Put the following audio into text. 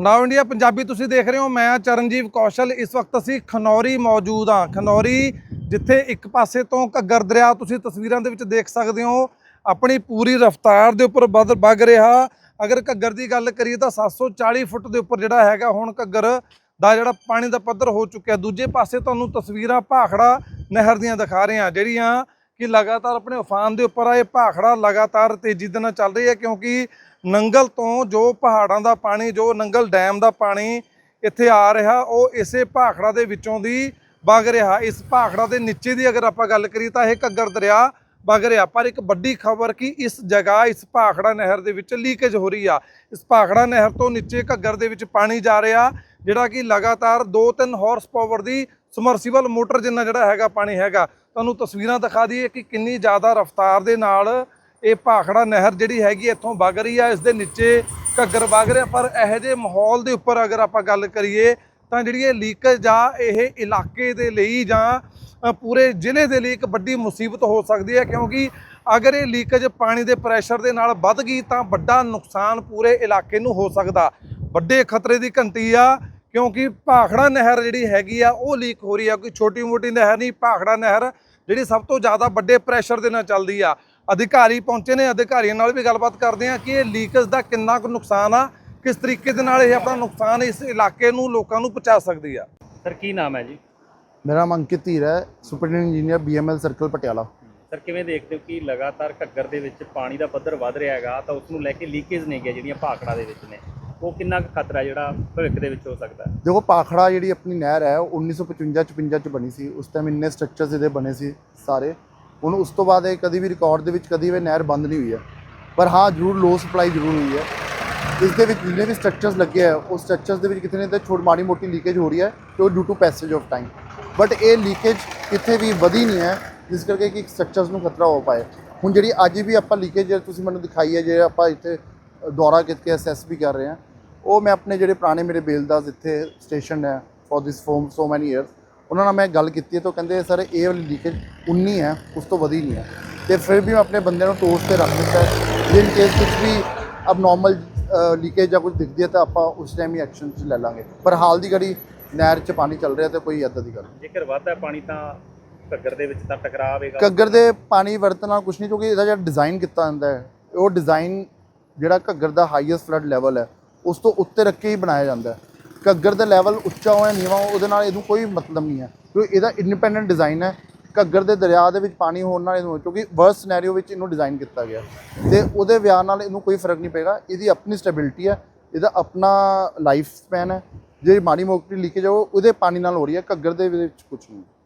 ਨਾਓ India Punjabi ਤੁਸੀਂ ਦੇਖ ਰਹੇ ਹੋ, ਮੈਂ ਚਰਨਜੀਵ ਕੌਸ਼ਲ। ਇਸ ਵਕਤ ਅਸੀਂ ਖਨੌਰੀ ਮੌਜੂਦ ਹਾਂ। ਖਨੌਰੀ ਜਿੱਥੇ ਇੱਕ ਪਾਸੇ ਤੋਂ ਘੱਗਰ ਦਰਿਆ, ਤੁਸੀਂ ਤਸਵੀਰਾਂ ਦੇ ਵਿੱਚ ਦੇਖ ਸਕਦੇ ਹੋ, ਆਪਣੀ ਪੂਰੀ ਰਫ਼ਤਾਰ ਦੇ ਉੱਪਰ ਵਧ ਵਗ ਰਿਹਾ। ਅਗਰ ਘੱਗਰ ਦੀ ਗੱਲ ਕਰੀਏ ਤਾਂ 740 ਫੁੱਟ ਦੇ ਉੱਪਰ ਜਿਹੜਾ ਹੈਗਾ, ਹੁਣ ਘੱਗਰ ਦਾ ਜਿਹੜਾ ਪਾਣੀ ਦਾ ਪੱਧਰ ਹੋ ਚੁੱਕਿਆ। ਦੂਜੇ ਪਾਸੇ ਤੁਹਾਨੂੰ ਤਸਵੀਰਾਂ ਭਾਖੜਾ ਨਹਿਰ ਦੀਆਂ ਦਿਖਾ ਰਹੇ ਹਾਂ, ਜਿਹੜੀਆਂ ਕਿ ਲਗਾਤਾਰ ਆਪਣੇ ਉਫਾਨ ਦੇ ਉੱਪਰ ਆ ਇਹ ਭਾਖੜਾ ਲਗਾਤਾਰ ਤੇਜ਼ੀ ਦੇ ਨਾਲ ਚੱਲ ਰਹੀ ਹੈ ਕਿਉਂਕਿ ਨੰਗਲ ਤੋਂ ਜੋ ਪਹਾੜਾਂ ਦਾ ਪਾਣੀ, ਜੋ ਨੰਗਲ ਡੈਮ ਦਾ ਪਾਣੀ ਇੱਥੇ ਆ ਰਿਹਾ, ਉਹ ਇਸੇ ਭਾਖੜਾ ਦੇ ਵਿੱਚੋਂ ਦੀ ਵਗ ਰਿਹਾ। ਇਸ ਭਾਖੜਾ ਦੇ ਨੀਚੇ ਦੀ ਅਗਰ ਆਪਾਂ ਗੱਲ ਕਰੀਏ ਤਾਂ ਇਹ ਘੱਗਰ ਦਰਿਆ ਵਗ ਰਿਹਾ। ਪਰ ਇੱਕ ਵੱਡੀ ਖਬਰ ਕਿ ਇਸ ਜਗ੍ਹਾ, ਇਸ ਭਾਖੜਾ ਨਹਿਰ ਦੇ ਵਿੱਚ ਲੀਕੇਜ ਹੋ ਰਹੀ ਆ। ਇਸ ਭਾਖੜਾ ਨਹਿਰ ਤੋਂ ਨੀਚੇ ਘੱਗਰ ਦੇ ਵਿੱਚ ਪਾਣੀ ਜਾ ਰਿਹਾ, ਜਿਹੜਾ ਕਿ ਲਗਾਤਾਰ 2-3 ਹਾਰਸ ਪਾਵਰ ਦੀ ਸਮਰਸੀਬਲ ਮੋਟਰ ਜਿੰਨਾ ਜਿਹੜਾ ਹੈਗਾ ਪਾਣੀ ਹੈਗਾ। ਤੁਹਾਨੂੰ ਤਸਵੀਰਾਂ ਦਿਖਾ ਦਈਏ ਕਿ ਕਿੰਨੀ ਜ਼ਿਆਦਾ ਰਫ਼ਤਾਰ ਦੇ ਨਾਲ ਇਹ ਭਾਖੜਾ ਨਹਿਰ ਜਿਹੜੀ ਹੈਗੀ ਇੱਥੋਂ ਵਗ ਰਹੀ ਆ, ਇਸ ਦੇ ਨੀਚੇ ਘੱਗਰ ਵਗ ਰਿਹਾ। ਪਰ ਇਹੋ ਜਿਹੇ ਮਾਹੌਲ ਦੇ ਉੱਪਰ ਅਗਰ ਆਪਾਂ ਗੱਲ ਕਰੀਏ ਤਾਂ ਜਿਹੜੀ ਇਹ ਲੀਕੇਜ ਆ, ਇਹ ਇਲਾਕੇ ਦੇ ਲਈ ਜਾਂ ਪੂਰੇ ਜ਼ਿਲ੍ਹੇ ਦੇ ਲਈ ਇੱਕ ਵੱਡੀ ਮੁਸੀਬਤ ਹੋ ਸਕਦੀ ਹੈ। ਕਿਉਂਕਿ ਅਗਰ ਇਹ ਲੀਕੇਜ ਪਾਣੀ ਦੇ ਪ੍ਰੈਸ਼ਰ ਦੇ ਨਾਲ ਵੱਧ ਗਈ ਤਾਂ ਵੱਡਾ ਨੁਕਸਾਨ ਪੂਰੇ ਇਲਾਕੇ ਨੂੰ ਹੋ ਸਕਦਾ। ਵੱਡੇ ਖਤਰੇ ਦੀ ਘੰਟੀ ਆ ਕਿਉਂਕਿ ਭਾਖੜਾ ਨਹਿਰ ਜਿਹੜੀ ਹੈਗੀ ਆ ਉਹ ਲੀਕ ਹੋ ਰਹੀ ਆ। ਕੋਈ ਛੋਟੀ ਮੋਟੀ ਨਹਿਰ ਨਹੀਂ ਭਾਖੜਾ ਨਹਿਰ ਜਿਹੜੀ ਸਭ ਤੋਂ ਜ਼ਿਆਦਾ ਵੱਡੇ ਪ੍ਰੈਸ਼ਰ ਦੇ ਨਾਲ ਚੱਲਦੀ ਆ। ਅਧਿਕਾਰੀ ਪਹੁੰਚੇ ਨੇ ਅਧਿਕਾਰੀਆਂ ਨਾਲ ਵੀ ਗੱਲਬਾਤ ਕਰਦੇ ਆ ਕਿ ਇਹ ਲੀਕੇਜ ਦਾ ਕਿੰਨਾ ਕੁ ਨੁਕਸਾਨ ਆ ਕਿਸ ਤਰੀਕੇ ਦੇ ਨਾਲ ਇਹ ਆਪਣਾ ਨੁਕਸਾਨ ਇਸ ਇਲਾਕੇ ਨੂੰ ਲੋਕਾਂ ਨੂੰ ਪਹੁੰਚਾ ਸਕਦੀ ਆ। ਸਰ ਕੀ ਨਾਮ ਹੈ ਜੀ? ਮੇਰਾ ਨਾਮ ਅੰਕਿਤ ਧੀਰ ਹੈ superintendent engineer BML circle Patiala. Sir ਕਿਵੇਂ ਦੇਖਦੇ ਹੋ ਕਿ ਲਗਾਤਾਰ ਘੱਗਰ ਦੇ ਵਿੱਚ ਪਾਣੀ ਦਾ ਪੱਧਰ ਵੱਧ ਰਿਹਾ ਹੈਗਾ ਤਾਂ ਉਸ ਨੂੰ ਲੈ ਕੇ ਲੀਕੇਜ ਨਹੀਂ ਗਿਆ ਜਿਹੜੀਆਂ ਭਾਖੜਾ ਦੇ ਵਿੱਚ ਨੇ? ਉਹ ਕਿੰਨਾ ਕੁ ਖਤਰਾ ਜਿਹੜਾ ਭਵਿੱਖ ਦੇ ਵਿੱਚ ਹੋ ਸਕਦਾ ਹੈ? ਦੇਖੋ, ਪਾਖੜਾ ਜਿਹੜੀ ਆਪਣੀ ਨਹਿਰ ਹੈ, ਉਹ 1955 56 ਚ ਬਣੀ ਸੀ। ਉਸ ਟਾਈਮ ਇੰਨੇ ਸਟਰਕਚਰਸ ਇਹਦੇ ਬਣੇ ਸੀ ਸਾਰੇ। ਹੁਣ ਉਸ ਤੋਂ ਬਾਅਦ ਇਹ ਕਦੀ ਵੀ ਰਿਕਾਰਡ ਦੇ ਵਿੱਚ ਕਦੀ ਵੀ ਨਹਿਰ ਬੰਦ ਨਹੀਂ ਹੋਈ ਹੈ। ਪਰ ਹਾਂ, ਜ਼ਰੂਰ ਲੋ ਸਪਲਾਈ ਜ਼ਰੂਰ ਹੋਈ ਹੈ। ਇਸ ਦੇ ਵਿੱਚ ਜਿੰਨੇ ਵੀ ਸਟਰਕਚਰਸ ਲੱਗੇ ਆ ਉਹ ਸਟਰਕਚਰਸ ਦੇ ਵਿੱਚ ਕਿਤੇ ਨਾ ਕਿਤੇ ਛੋਟ ਮਾੜੀ ਮੋਟੀ ਲੀਕੇਜ ਹੋ ਰਹੀ ਹੈ, ਤੇ ਉਹ due to passage of time but ਇਹ ਲੀਕੇਜ ਕਿਤੇ ਵੀ ਵਧੀ ਨਹੀਂ ਹੈ, ਜਿਸ ਕਰਕੇ ਕਿ ਸਟਰਕਚਰਸ ਨੂੰ ਖਤਰਾ ਹੋ ਪਾਏ ਹੁਣ ਜਿਹੜੀ ਅੱਜ ਵੀ ਆਪਾਂ ਲੀਕੇਜ ਤੁਸੀਂ ਮੈਨੂੰ ਦਿਖਾਈ ਹੈ, ਜੇ ਆਪਾਂ ਇੱਥੇ ਦੌਰਾ ਕਰਕੇ ਅਸੈਸ ਵੀ ਕਰ ਰਹੇ ਹਾਂ ਉਹ ਮੈਂ ਆਪਣੇ ਜਿਹੜੇ ਪੁਰਾਣੇ ਮੇਰੇ ਬੇਲਦਾਸ ਇੱਥੇ ਸਟੇਸ਼ਨ ਹੈ for this foam so many years ਉਹਨਾਂ ਨਾਲ ਮੈਂ ਗੱਲ ਕੀਤੀ ਹੈ ਤਾਂ ਕਹਿੰਦੇ ਸਰ ਇਹ ਵਾਲੀ ਲੀਕੇਜ 19 ਹੈ ਉਸ ਤੋਂ ਵਧੀ ਨਹੀਂ ਹੈ। ਤੇ ਫਿਰ ਵੀ ਮੈਂ ਆਪਣੇ ਬੰਦੇ ਨੂੰ ਟੋਸ ਤੇ ਰੱਖ ਦਿੱਤਾ ਜੇ ਇਨ ਕੇਸ ਕੁਝ ਵੀ ਅਬਨੋਰਮਲ ਲੀਕੇਜ ਜਾਂ ਕੁਝ ਦਿਖਦੀ ਹੈ ਤਾਂ ਆਪਾਂ ਉਸ ਟਾਈਮ ਹੀ ਐਕਸ਼ਨ ਚ ਲੈ ਲਾਂਗੇ। ਪਰ ਹਾਲ ਦੀ ਘੜੀ ਨਹਿਰ 'ਚ ਪਾਣੀ ਚੱਲ ਰਿਹਾ ਤੇ ਕੋਈ ਇੱਦਾਂ ਦੀ ਗੱਲ ਨਹੀਂ। ਜੇਕਰ ਵੱਧਦਾ ਪਾਣੀ ਤਾਂ ਘੱਗਰ ਦੇ ਵਿੱਚ ਤਾਂ ਟਕਰਾਅ ਆਵੇਗਾ ਘੱਗਰ ਦੇ ਪਾਣੀ ਵਰਤਣ ਨਾਲ ਕੁਝ ਨਹੀਂ ਕਿਉਂਕਿ ਇਹਦਾ ਜਿਹੜਾ ਡਿਜ਼ਾਈਨ ਕੀਤਾ ਜਾਂਦਾ ਹੈ ਉਹ ਡਿਜ਼ਾਈਨ ਜਿਹੜਾ ਘੱਗਰ ਦਾ ਹਾਈਐਸਟ ਫਲੱਡ ਲੈਵਲ ਹੈ ਉਸ ਤੋਂ ਉੱਤੇ ਰੱਖ ਕੇ ਹੀ ਬਣਾਇਆ ਜਾਂਦਾ ਹੈ। ਘੱਗਰ ਦਾ ਲੈਵਲ ਉੱਚਾ ਹੋਇਆ ਨੀਵਾਂ ਉਹਦੇ ਨਾਲ ਇਹਨੂੰ ਕੋਈ ਮਤਲਬ ਨਹੀਂ ਹੈ। ਕਿਉਂਕਿ ਇਹਦਾ ਇੰਡੀਪੈਂਡੈਂਟ ਡਿਜ਼ਾਈਨ ਹੈ। ਘੱਗਰ ਦੇ ਦਰਿਆ ਦੇ ਵਿੱਚ ਪਾਣੀ ਹੋਣ ਨਾਲ ਇਹਨੂੰ, ਕਿਉਂਕਿ ਵਰਸ ਸਿਨੈਰੀਓ ਵਿੱਚ ਇਹਨੂੰ ਡਿਜ਼ਾਈਨ ਕੀਤਾ ਗਿਆ ਤੇ ਉਹਦੇ ਵਿਆਹ ਨਾਲ ਇਹਨੂੰ ਕੋਈ ਫ਼ਰਕ ਨਹੀਂ ਪਏਗਾ। ਇਹਦੀ ਆਪਣੀ ਸਟੈਬਿਲਿਟੀ ਹੈ। ਇਹਦਾ ਆਪਣਾ ਲਾਈਫ ਸਪੈਨ ਹੈ। ਜੇ ਮਾੜੀ ਮੋਕਟੀ ਲੀਕੇਜ ਉਹ ਉਹਦੇ ਪਾਣੀ ਨਾਲ ਹੋ ਰਹੀ ਹੈ। ਘੱਗਰ ਦੇ ਵਿੱਚ ਕੁਝ ਨਹੀਂ।